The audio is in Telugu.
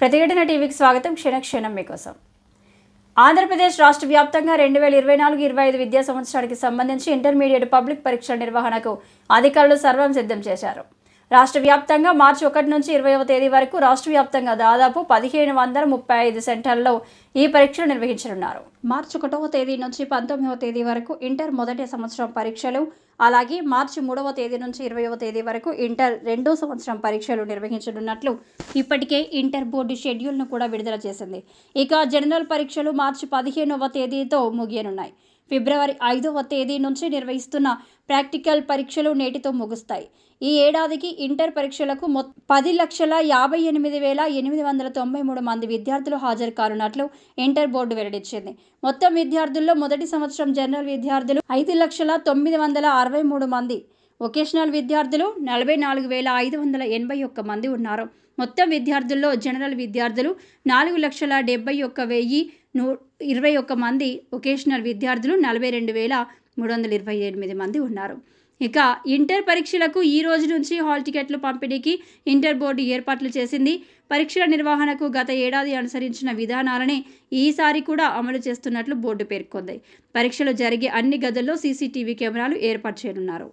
ప్రతిఘటన టీవీకి స్వాగతం. క్షణక్షణం మీకోసం. ఆంధ్రప్రదేశ్ రాష్ట్ర వ్యాప్తంగా రెండు వేల ఇరవై నాలుగు ఇరవై ఐదు విద్యా సంవత్సరానికి సంబంధించి ఇంటర్మీడియట్ పబ్లిక్ పరీక్షల నిర్వహణకు అధికారులు సర్వం సిద్ధం చేశారు. రాష్ట్ర వ్యాప్తంగా మార్చి ఒకటి నుంచి ఇరవైవ తేదీ వరకు రాష్ట్ర వ్యాప్తంగా దాదాపు పదిహేను వందల ముప్పై ఐదు సెంటర్లలో ఈ పరీక్షలు నిర్వహించనున్నారు. మార్చి ఒకటవ తేదీ నుంచి పంతొమ్మిదవ తేదీ వరకు ఇంటర్ మొదటి సంవత్సరం పరీక్షలు అలాగే మార్చి మూడవ తేదీ నుంచి ఇరవైవ తేదీ వరకు ఇంటర్ రెండో సంవత్సరం పరీక్షలు నిర్వహించనున్నట్లు ఇప్పటికే ఇంటర్ బోర్డు షెడ్యూల్ను కూడా విడుదల చేసింది. ఇక జనరల్ పరీక్షలు మార్చి పదిహేనవ తేదీతో ముగియనున్నాయి. ఫిబ్రవరి ఐదవ తేదీ నుంచి నిర్వహిస్తున్న ప్రాక్టికల్ పరీక్షలు నేటితో ముగుస్తాయి. ఈ ఏడాదికి ఇంటర్ పరీక్షలకు మొ పది లక్షల యాభై ఎనిమిది వేల ఎనిమిది వందల తొంభై మూడు మంది విద్యార్థులు హాజరు కానున్నట్లు ఇంటర్ బోర్డు వెల్లడించింది. మొత్తం విద్యార్థుల్లో మొదటి సంవత్సరం జనరల్ విద్యార్థులు ఐదు లక్షల తొమ్మిది వందల అరవై మూడు మంది వొకేషనల్ విద్యార్థులు నలభై నాలుగు వేల ఐదు వందల ఎనభై ఒక్క మంది ఉన్నారు. మొత్తం విద్యార్థుల్లో జనరల్ విద్యార్థులు నాలుగు లక్షల డెబ్బై ఒక్క వెయ్యి నూ ఇరవై ఒక్క మంది వొకేషనల్ విద్యార్థులు నలభై రెండు వేల మూడు వందల ఇరవై ఎనిమిది మంది ఉన్నారు. ఇక ఇంటర్ పరీక్షలకు ఈ రోజు నుంచి హాల్ టికెట్లు పంపిణీకి ఇంటర్ బోర్డు ఏర్పాట్లు చేసింది. పరీక్షల నిర్వహణకు గత ఏడాది అనుసరించిన విధానాలనే ఈసారి కూడా అమలు చేస్తున్నట్లు బోర్డు పేర్కొంది. పరీక్షలు జరిగే అన్ని గదుల్లో సీసీటీవీ కెమెరాలు ఏర్పాటు చేయనున్నారు.